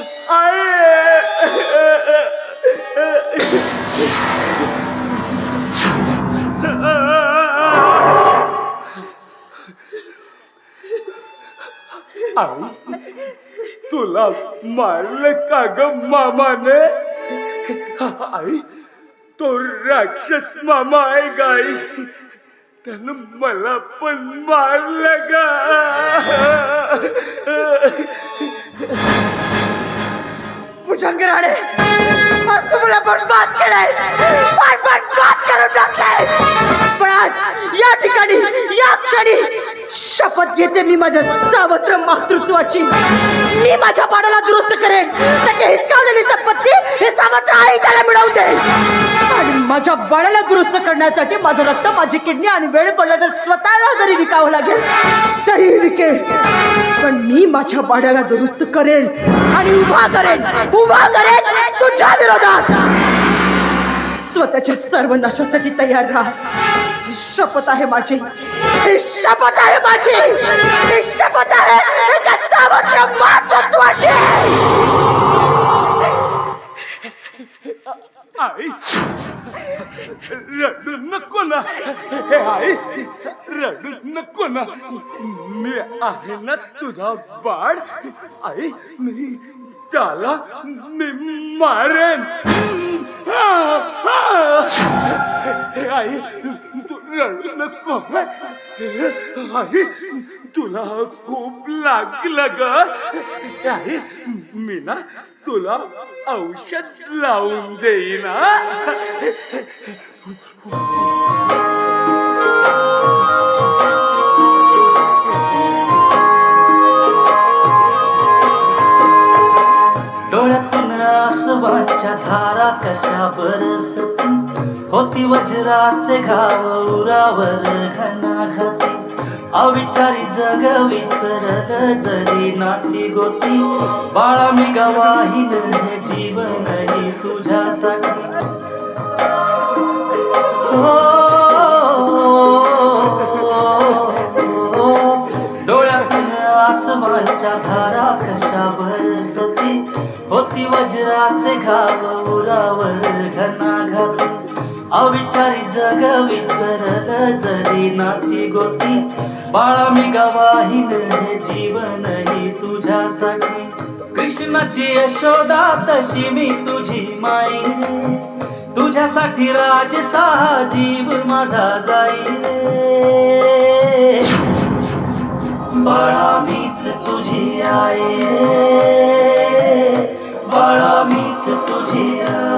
आई तुला मारलं का ग मामाने? आई तो राक्षस मामा आहे गाई त्यानं मला पण मारलं ग. भुजंग राणे. आज तुम्हाला बरबाद केलंय. फार बात करून टाकलंय पण आज या ठिकाणी या क्षणी शपथ घेते मी माझ्या सावत्र मातृत्वाची. मी माझ्या बाळाला दुरुस्त करेन. त्याची हिसकावलेली माझ्या बाळाला दुरुस्त करण्यासाठी माझं रक्त माझी किडनी आणि वेळ पडला तर स्वतःला जरी विकावं लागेल तरी विकेल. पण मी माझ्या बाळाला दुरुस्त करेन आणि उभा करेन उभा करेन तुझ्या विरोधात. स्वतःच्या सर्व नाशासाठी तयार राहा. शपथ आहे माझी. ही शपथ आहे माझी. ही शपथ आहे एका सावत्र मातृत्वाची आई रडू नको ना. हे आई रडू नको ना. मी आहे ना तुझा बाळ. आई मी त्याला मी मारेन. आई रडू नको आई तुला खूप लागलं ग। आई मी ना तुला औषध लावून देईन डोळ्यातून आसवाच्या धारा कशा बरसती होती वज्राचे घाव उरावर घनाघाती अविचारी जग विसरल जरी नाती गोती. बाळा मी गवाहीन हे जीवनही तुझ्यासाठी. हो, हो, हो. डोळ्यातून आसमानच्या धारा कशा बरसती होती वज्राचे घाव उरावर घनाघाती. अविचारी जग विसरत जरी नाती गोती. बाळा मी गवाहीन जीवन ही तुझ्यासाठी. कृष्णाची यशोदा तशी मी तुझी माई तुझ्यासाठी राजसा जीव माझा जाई बाळा मीच तुझी आई बाळा मीच तुझी आई.